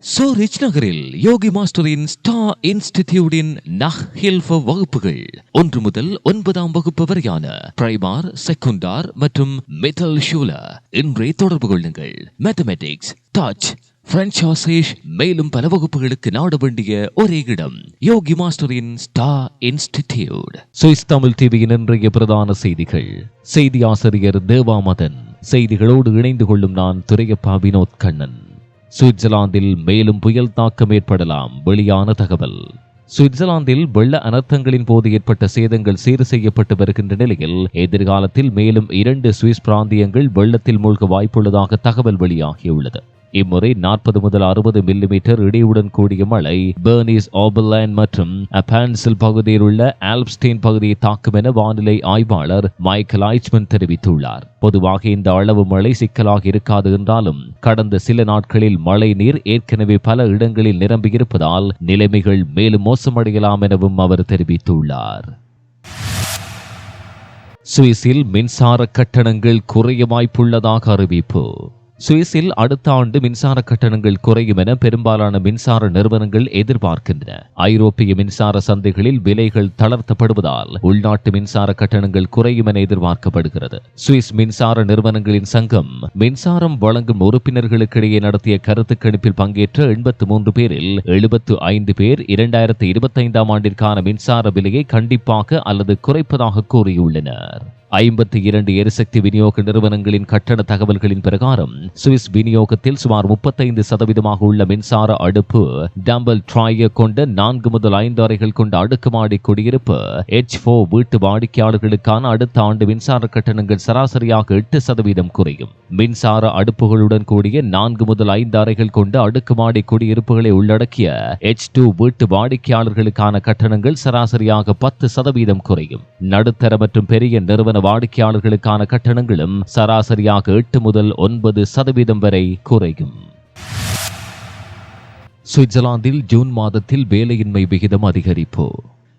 சோரிச் நகரில் யோகி மாஸ்டரின் ஸ்டா இன்ஸ்டிடியூடின் நஹ் ஹில்ஃப வகுப்புகள். ஒன்று முதல் ஒன்பதாம் வகுப்பு வரையான பிரைமார் செகுண்டார் மற்றும் மெட்டல் ஷூல. இன்றே தொடர்பு கொள்ளுங்கள். மேத்தமெட்டிக்ஸ் டச் பிரெஞ்ச் ஆசேஷ் மேலும் பல வகுப்புகளுக்கு நாட வேண்டிய ஒரே இடம் யோகி மாஸ்டரின் ஸ்டா இன்ஸ்டிடியூட். சுவிஸ் தமிழ் டிவியின் இன்றைய பிரதான செய்திகள். செய்தி ஆசிரியர் தேவாமதன் செய்திகளோடு இணைந்து கொள்ளும் நான் துரையப்பா வினோத் கண்ணன். சுவிட்சர்லாந்தில் மேலும் புயல் தாக்கம் ஏற்படலாம். வெளியான தகவல். சுவிட்சர்லாந்தில் வெள்ள அனர்த்தங்களின் போது ஏற்பட்ட சேதங்கள் சீர் செய்யப்பட்டு வருகின்ற நிலையில் எதிர்காலத்தில் மேலும் இரண்டு சுவிஸ் பிராந்தியங்கள் வெள்ளத்தில் மூழ்க வாய்ப்புள்ளதாக தகவல் வெளியாகியுள்ளது. இம்முறை நாற்பது முதல் அறுபது மில்லிமீட்டர் இடியுடன் கூடிய மழை பெர்னிஸ் ஆபர்லேண்ட் மற்றும் அபான்சில் பகுதியில் உள்ள ஆல்ப்ஸ்டீன் பகுதியை தாக்கும் என வானிலை ஆய்வாளர் மைக்கேல் ஐச்மன் தெரிவித்துள்ளார். பொதுவாக இந்த அளவு மழை சிக்கலாக இருக்காது என்றாலும் கடந்த சில நாட்களில் மழை நீர் ஏற்கனவே பல இடங்களில் நிரம்பியிருப்பதால் நிலைமைகள் மேலும் மோசமடையலாம் எனவும் அவர் தெரிவித்துள்ளார். சுவிஸில் மின்சார கட்டணங்கள் குறைய வாய்ப்புள்ளதாக அறிவிப்பு. சுவிஸில் அடுத்த ஆண்டு மின்சார கட்டணங்கள் குறையும் என பெரும்பாலான மின்சார நிறுவனங்கள் எதிர்பார்க்கின்றன. ஐரோப்பிய மின்சார சந்தைகளில் விலைகள் தளர்த்தப்படுவதால் உள்நாட்டு மின்சார கட்டணங்கள் குறையும் என எதிர்பார்க்கப்படுகிறது. சுவிஸ் மின்சார நிறுவனங்களின் சங்கம் மின்சாரம் வழங்கும் உறுப்பினர்களுக்கிடையே நடத்திய கருத்து கணிப்பில் பங்கேற்ற எண்பத்து மூன்று பேரில் எழுபத்து ஐந்து பேர் இரண்டாயிரத்தி இருபத்தைந்தாம் ஆண்டிற்கான மின்சார விலையை கண்டிப்பாக அல்லது குறைப்பதாக கூறியுள்ளனர். ஐம்பத்தி இரண்டு எரிசக்தி விநியோக நிறுவனங்களின் கட்டண தகவல்களின் பிரகாரம் சுவிஸ் விநியோகத்தில் சுமார் முப்பத்தைந்து சதவீதமாக உள்ள மின்சார அடுப்பு டம்பல் ட்ராய கொண்ட நான்கு முதல் ஐந்து அறைகள் கொண்ட அடுக்குமாடி குடியிருப்பு எச் ஃபோ வீட்டு வாடிக்கையாளர்களுக்கான அடுத்த ஆண்டு மின்சார கட்டணங்கள் சராசரியாக எட்டு சதவீதம் குறையும். மின்சார அடுப்புகளுடன் கூடிய நான்கு முதல் ஐந்து அறைகள் கொண்ட அடுக்குமாடி குடியிருப்புகளை உள்ளடக்கிய எச் டூ வீட்டு வாடிக்கையாளர்களுக்கான கட்டணங்கள் சராசரியாக பத்து சதவீதம் குறையும். நடுத்தர மற்றும் பெரிய நிறுவன வாடிக்கையாளர்களுக்கான கட்டணங்களும் சராசரியாக எட்டு முதல் ஒன்பது சதவீதம் வரை குறையும். சுவிட்சர்லாந்தில் ஜூன் மாதத்தில் வேலையின்மை விகிதம் அதிகரிப்பு.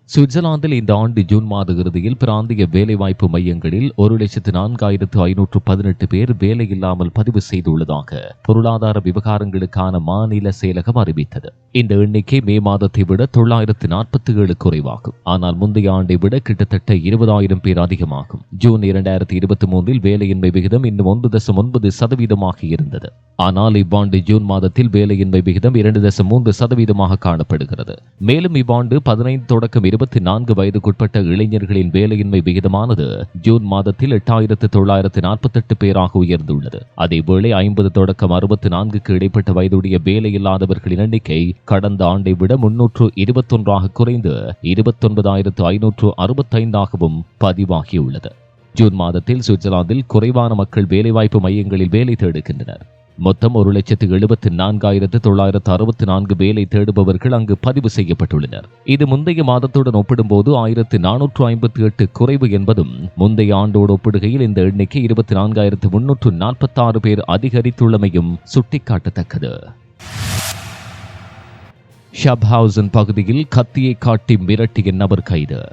சுவிட்சர்லாந்தில் இந்த ஆண்டு ஜூன் மாத இறுதியில் பிராந்திய வேலைவாய்ப்பு மையங்களில் ஒரு லட்சத்து நான்காயிரத்து ஐநூற்று பதினெட்டு பேர் வேலையில்லாமல் பதிவு செய்துள்ளதாக பொருளாதார விவகாரங்களுக்கான மாநில செயலகம் அறிவித்தது. இந்த எண்ணிக்கை மே மாதத்தை விட தொள்ளாயிரத்து நாற்பத்தி ஏழு குறைவாகும். ஆனால் முந்தைய ஆண்டை விட கிட்டத்தட்ட இருபதாயிரம் பேர் அதிகமாகும். ஜூன் இரண்டாயிரத்தி இருபத்தி மூன்றில் வேலையின்மை விகிதம் இன்னும் ஒன்று தசம் ஒன்பது சதவீதமாக இருந்தது. ஆனால் இவ்வாண்டு ஜூன் மாதத்தில் வேலையின்மை விகிதம் இரண்டு தசம் மூன்று சதவீதமாக காணப்படுகிறது. மேலும் இவ்வாண்டு பதினைந்து தொடக்கம் இருபத்தி நான்கு வயதுக்குட்பட்ட இளைஞர்களின் வேலையின்மை விகிதமானது ஜூன் மாதத்தில் எட்டாயிரத்து தொள்ளாயிரத்து நாற்பத்தெட்டு பேராக உயர்ந்துள்ளது. அதேவேளை ஐம்பது தொடக்கம் அறுபத்தி நான்குக்கு இடைப்பட்ட வயதுடைய வேலையில்லாதவர்களின் எண்ணிக்கை கடந்த ஆண்டை விட முன்னூற்று இருபத்தொன்றாக குறைந்து இருபத்தொன்பதாயிரத்து ஐநூற்று அறுபத்தைந்தாகவும் பதிவாகியுள்ளது. ஜூன் மாதத்தில் சுவிட்சர்லாந்தில் குறைவான மக்கள் வேலைவாய்ப்பு மையங்களில் வேலை தேடுகின்றனர். மொத்தம் ஒரு லட்சத்து எழுபத்தி நான்காயிரத்து தொள்ளாயிரத்து அறுபத்தி நான்கு வேலை தேடுபவர்கள் அங்கு பதிவு செய்யப்பட்டுள்ளனர். இது முந்தைய மாதத்துடன் ஒப்பிடும்போது ஆயிரத்து நானூற்று ஐம்பத்தி எட்டு குறைவு என்பதும் முந்தைய ஆண்டோடு ஒப்பிடுகையில் இந்த எண்ணிக்கை இருபத்தி நான்காயிரத்து முன்னூற்று நாற்பத்தி ஆறு பேர் அதிகரித்துள்ளமையும் சுட்டிக்காட்டத்தக்கது. ஷப்ஹவுசன் பகுதியில் கத்தியை காட்டி மிரட்டிய நபர் கைது.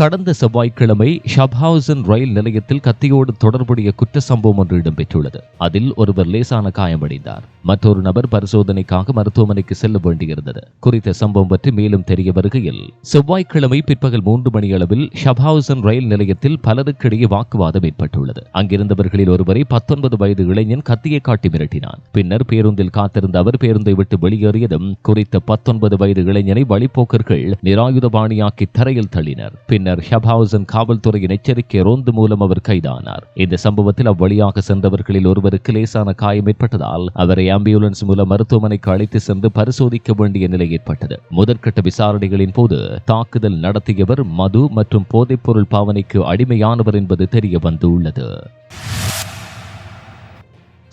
கடந்த செவ்வாய்க்கிழமை ஷப்ஹவுசன் ரயில் நிலையத்தில் கத்தியோடு தொடர்புடைய குற்ற சம்பவம் ஒன்று இடம்பெற்றுள்ளது. அதில் ஒருவர் லேசான காயமடைந்தார். மற்றொரு நபர் பரிசோதனைக்காக மருத்துவமனைக்கு செல்ல வேண்டியிருந்தது. குறித்த சம்பவம் பற்றி மேலும் தெரிய வருகையில் செவ்வாய்க்கிழமை பிற்பகல் மூன்று மணி அளவில் ஷப்ஹவுசன் ரயில் நிலையத்தில் பலருக்கிடையே வாக்குவாதம் ஏற்பட்டுள்ளது. அங்கிருந்தவர்களில் ஒருவரை பத்தொன்பது வயது இளைஞன் கத்தியை காட்டி மிரட்டினான். பின்னர் பேருந்தில் காத்திருந்த அவர் பேருந்தை விட்டு வெளியேறியதும் குறித்த பத்தொன்பது வயது இளைஞனை வழிப்போக்கர்கள் நிராயுதபாணியாக்கி தரையில் தள்ளினர். பின்னர் ஷப்ஹவுசன் காவல்துறையின் எச்சரிக்கை ரோந்து மூலம் அவர் கைதானார். இந்த சம்பவத்தில் அவ்வழியாக சென்றவர்களில் ஒருவருக்கு லேசான காயம் ஏற்பட்டதால் அவரை ஆம்புலன்ஸ் மூலம் மருத்துவமனைக்கு அழைத்து சென்று பரிசோதிக்க வேண்டிய நிலை ஏற்பட்டது. முதற்கட்ட விசாரணைகளின் போது தாக்குதல் நடத்தியவர் மது மற்றும் போதைப்பொருள் பாவனைக்கு அடிமையானவர் என்பது தெரிய வந்துள்ளது.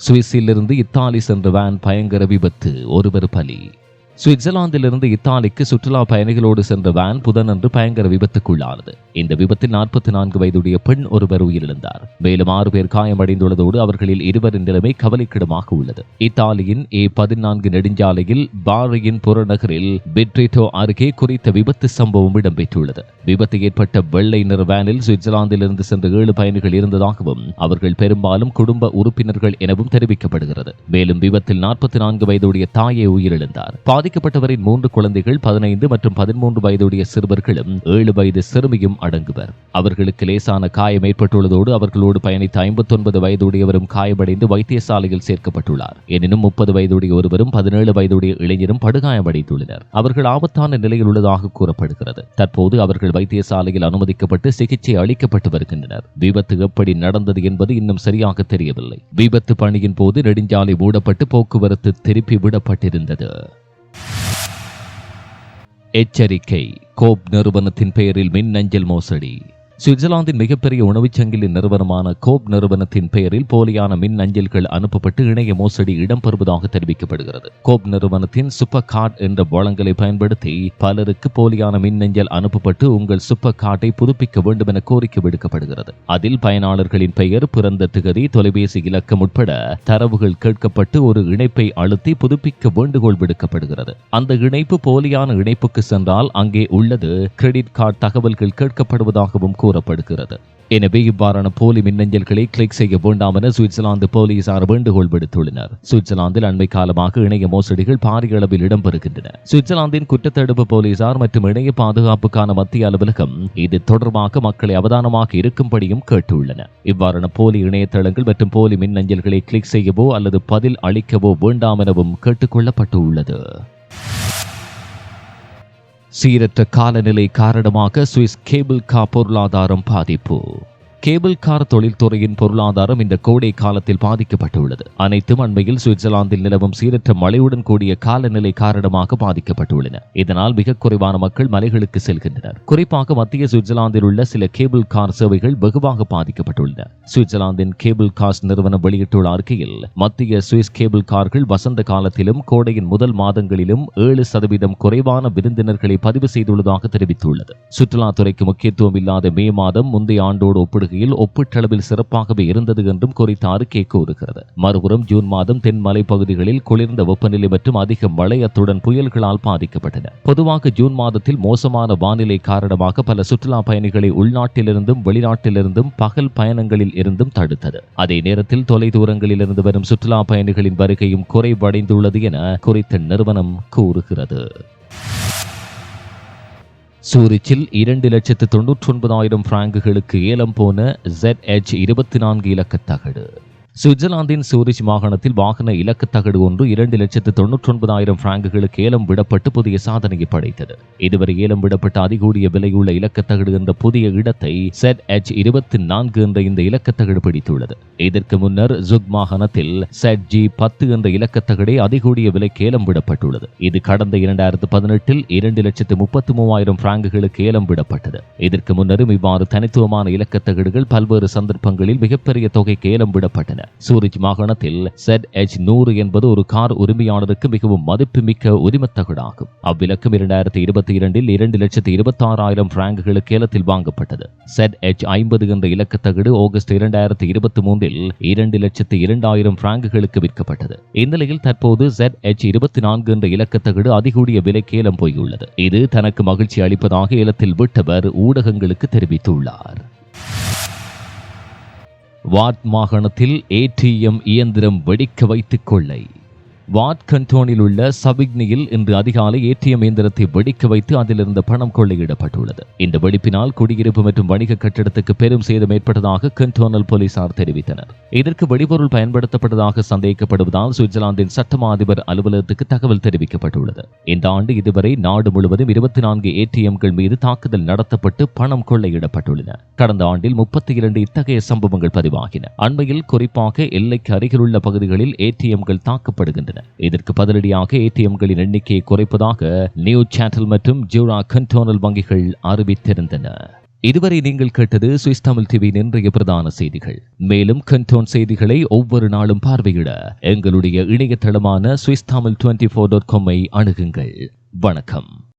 சுவிஸிலிருந்து இத்தாலி சென்ற வேன் பயங்கர விபத்து ஒருவர் பலி. சுவிட்சர்லாந்திலிருந்து இத்தாலிக்கு சுற்றுலா பயணிகளோடு சென்ற வேன் புதனன்று பயங்கர விபத்துக்குள்ளானது. இந்த விபத்தில் நாற்பத்தி நான்கு வயதுடைய பெண் ஒருவர் உயிரிழந்தார். மேலும் ஆறு பேர் காயமடைந்துள்ளதோடு அவர்களில் இருவரின் நிலைமை கவலைக்கிடமாக உள்ளது. இத்தாலியின் ஏ பதினான்கு நெடுஞ்சாலையில் பாரியின் புறநகரில் பிட்ரிட்டோ அருகே குறித்த விபத்து சம்பவம் இடம்பெற்றுள்ளது. விபத்து ஏற்பட்ட வெள்ளை நிற வேனில் சுவிட்சர்லாந்திலிருந்து சென்ற ஏழு பயணிகள் இருந்ததாகவும் அவர்கள் பெரும்பாலும் குடும்ப உறுப்பினர்கள் எனவும் தெரிவிக்கப்படுகிறது. மேலும் விபத்தில் நாற்பத்தி நான்கு வயதுடைய தாயை உயிரிழந்தார். பாதிக்கப்பட்டவரின் மூன்று குழந்தைகள் பதினைந்து மற்றும் பதிமூன்று வயதுடைய சிறுவர்களும் ஏழு வயது சிறுமியும் அடங்குவர். அவர்களுக்கு லேசான காயம் ஏற்பட்டுள்ளதோடு அவர்களோடு பயணித்த ஐம்பத்தொன்பது வயதுடையவரும் காயமடைந்து வைத்தியசாலையில் சேர்க்கப்பட்டுள்ளார். எனினும் முப்பது வயதுடைய ஒருவரும் பதினேழு வயதுடைய இளைஞரும் படுகாயமடைந்துள்ளனர். அவர்கள் ஆபத்தான நிலையில் உள்ளதாக கூறப்படுகிறது. தற்போது அவர்கள் வைத்தியசாலையில் அனுமதிக்கப்பட்டு சிகிச்சை அளிக்கப்பட்டு வருகின்றனர். விபத்து எப்படி நடந்தது என்பது இன்னும் சரியாக தெரியவில்லை. விபத்து பணியின் போது நெடுஞ்சாலை மூடப்பட்டு போக்குவரத்து திருப்பி விடப்பட்டிருந்தது. எச்சரிக்கை. கோப் நிறுவனத்தின் பெயரில் மின்னஞ்சல் மோசடி. சுவிட்சர்லாந்தின் மிகப்பெரிய உணவுச் சங்கிலி நிறுவனமான கோப் நிறுவனத்தின் பெயரில் போலியான மின் அஞ்சல்கள் அனுப்பப்பட்டு இணைய மோசடி இடம்பெறுவதாக தெரிவிக்கப்படுகிறது. கோப் நிறுவனத்தின் சூப்பர் கார்டு என்ற வளங்களை பயன்படுத்தி பலருக்கு போலியான மின்னஞ்சல் அனுப்பப்பட்டு உங்கள் சூப்பர் கார்டை புதுப்பிக்க வேண்டும் என கோரிக்கை விடுக்கப்படுகிறது. அதில் பயனாளர்களின் பெயர் பிறந்த திகதி தொலைபேசி இலக்கம் உட்பட தரவுகள் கேட்கப்பட்டு ஒரு இணைப்பை அழுத்தி புதுப்பிக்க வேண்டுகோள் விடுக்கப்படுகிறது. அந்த இணைப்பு போலியான இணைப்புக்கு சென்றால் அங்கே உள்ளது கிரெடிட் கார்டு தகவல்கள் கேட்கப்படுவதாகவும் கூறப்படுகிறது. எனவே இவ்வாறான போலி மின்னஞ்சல்களை கிளிக் செய்ய வேண்டாம் என சுவிட்சர்லாந்து போலீசார் வேண்டுகோள் விடுத்துள்ளனர் சுவிட்சர்லாந்தில் அண்மை காலமாக இணைய மோசடிகள் பாரிய அளவில் இடம்பெறுகின்றன சுவிட்சர்லாந்தின் குற்றத்தடுப்பு போலீசார் மற்றும் இணைய பாதுகாப்புக்கான மத்திய அலுவலகம் இது தொடர்பாக மக்களை அவதானமாக இருக்கும்படியும் கேட்டுள்ளன இவ்வாறான போலி இணையதளங்கள் மற்றும் போலி மின்னஞ்சல்களை கிளிக் செய்யவோ அல்லது பதில் அளிக்கவோ வேண்டாம் எனவும் கேட்டுக்கொள்ளப்பட்டுள்ளது சீரற்ற காலநிலை காரணமாக சுவிஸ் கேபிள் கா பொருளாதாரம் பாதிப்பு. கேபிள் கார் தொழில்துறையின் பொருளாதாரம் இந்த கோடை காலத்தில் பாதிக்கப்பட்டுள்ளது. அனைத்தும் அண்மையில் சுவிட்சர்லாந்தில் நிலவும் சீரற்ற மழையுடன் கூடிய காலநிலை காரணமாக பாதிக்கப்பட்டுள்ளன. இதனால் மிக குறைவான மக்கள் மலைகளுக்கு செல்கின்றனர். குறிப்பாக மத்திய சுவிட்சர்லாந்தில் உள்ள சில கேபிள் கார் சேவைகள் வெகுவாக பாதிக்கப்பட்டுள்ளன. சுவிட்சர்லாந்தின் கேபிள் கார்ஸ் நிறுவனம் வெளியிட்டுள்ள அறிக்கையில் மத்திய சுவிஸ் கேபிள் கார்கள் வசந்த காலத்திலும் கோடையின் முதல் மாதங்களிலும் ஏழு சதவீதம் குறைவான விருந்தினர்களை பதிவு செய்துள்ளதாக தெரிவித்துள்ளது. சுற்றுலாத்துறைக்கு முக்கியத்துவம் இல்லாத மே மாதம் முந்தைய ஆண்டோடு வகையில் ஒப்பீட்டளவில் சிறப்பாகவே இருந்தது என்றும் குறித்த அறிக்கை கூறுகிறது. மறுபுறம் ஜூன் மாதம் தென் மலைப்பகுதிகளில் குளிர்ந்த வெப்பநிலை மற்றும் அதிக மழை அத்துடன் புயல்களால் பாதிக்கப்பட்டன. பொதுவாக ஜூன் மாதத்தில் மோசமான வானிலை காரணமாக பல சுற்றுலா பயணிகளை உள்நாட்டிலிருந்தும் வெளிநாட்டிலிருந்தும் பகல் பயணங்களில் இருந்தும் தடுத்தது. அதே நேரத்தில் தொலைதூரங்களிலிருந்து வரும் சுற்றுலா பயணிகளின் வருகையும் குறைவடைந்துள்ளது என குறித்த நிறுவனம் கூறுகிறது. சூரிச்சில் இரண்டு லட்சத்து தொன்னூற்றி ஒன்பதாயிரம் பிராங்குகளுக்கு ஏலம் போன ZH இருபத்தி நான்கு இலக்க தகடு. சுவிட்சர்லாந்தின் சூரிச் மாகாணத்தில் வாகன இலக்கு தகடு ஒன்று இரண்டு லட்சத்து தொன்னூற்றி ஒன்பதாயிரம் பிராங்குகளுக்கு ஏலம் விடப்பட்டு புதிய சாதனையை படைத்தது. இதுவரை ஏலம் விடப்பட்ட அதிகூடிய விலையுள்ள இலக்கத்தகடு என்ற புதிய இடத்தை செட் எச் இருபத்தி நான்கு என்ற இந்த இலக்கத்தகடு பிடித்துள்ளது. இதற்கு முன்னர் ஜுக் மாகாணத்தில் செட் ஜி பத்து என்ற இலக்கத்தகடே அதிகூடிய விலை ஏலம் விடப்பட்டுள்ளது. இது கடந்த இரண்டாயிரத்து பதினெட்டில் இரண்டு லட்சத்து முப்பத்தி மூவாயிரம் பிராங்குகளுக்கு ஏலம் விடப்பட்டது. இதற்கு முன்னரும் இவ்வாறு தனித்துவமான இலக்கத்தகடுகள் பல்வேறு சந்தர்ப்பங்களில் மிகப்பெரிய தொகைக்கு ஏலம் விடப்பட்டன. சூரிஜ் மாகாணத்தில் செட் எச் நூறு என்பது ஒரு கார் உரிமையாளருக்கு மிகவும் மதிப்புமிக்க உரிமத்தகடாகும் அவ்விலக்கம் இரண்டாயிரத்தி இருபத்தி இரண்டில் இரண்டு லட்சத்து இருபத்தி ஆறாயிரம் பிராங்குகளுக்கு ஏலத்தில் வாங்கப்பட்டது. செட் எச் ஐம்பது என்ற இலக்கத்தகடு ஆகஸ்ட் இரண்டாயிரத்தி இருபத்தி மூன்றில் இரண்டு லட்சத்து இரண்டாயிரம் பிராங்குகளுக்கு விற்கப்பட்டது. இந்நிலையில் தற்போது செட் எச் இருபத்தி நான்கு என்ற இலக்கத்தகடு அதிகூடிய விலைக்கு ஏலம் போயுள்ளது. இது தனக்கு மகிழ்ச்சி அளிப்பதாக ஏலத்தில் விட்டவர் ஊடகங்களுக்கு தெரிவித்துள்ளார். வாட் மாகாணத்தில் ஏடிஎம் இயந்திரம் வெடிக்க வைத்துக் கொள்ளை. வாட் கண்டோனில் உள்ள சபிக்னியில் இன்று அதிகாலை ஏடிஎம் இயந்திரத்தை வெடிக்க வைத்து அதிலிருந்த பணம் கொள்ளையிடப்பட்டுள்ளது. இந்த வெடிப்பினால் குடியிருப்பு மற்றும் வணிக கட்டிடத்துக்கு பெரும் சேதம் ஏற்பட்டதாக கண்டோனல் போலீசார் தெரிவித்தனர். இதற்கு வெடிபொருள் பயன்படுத்தப்பட்டதாக சந்தேகிக்கப்படுவதால் சுவிட்சர்லாந்தின் சட்டமா அதிபர் அலுவலகத்துக்கு தகவல் தெரிவிக்கப்பட்டுள்ளது. இந்த ஆண்டு இதுவரை நாடு முழுவதும் இருபத்தி நான்கு ஏடிஎம்கள் மீது தாக்குதல் நடத்தப்பட்டு பணம் கொள்ளையிடப்பட்டுள்ளன. கடந்த ஆண்டில் முப்பத்தி இரண்டு இத்தகைய சம்பவங்கள் பதிவாகின. அண்மையில் குறிப்பாக எல்லைக்கு அருகிலுள்ள பகுதிகளில் ஏடிஎம்கள் தாக்கப்படுகின்றன. இதற்கு பதிலடியாக ஏடிஎம்களின் எண்ணிக்கையை குறைப்பதாக நியூ சேட்டல் மற்றும் ஜூரா கண்டோனல் வங்கிகள் அறிவித்திருந்தன. இதுவரை நீங்கள் கேட்டது சுவிஸ் தமிழ் டிவி இன்றைய பிரதான செய்திகள். மேலும் கண்டோன் செய்திகளை ஒவ்வொரு நாளும் பார்வையிட எங்களுடைய இணையதளமான Swiss Tamil twenty four dot காமை அணுகுங்கள். வணக்கம்.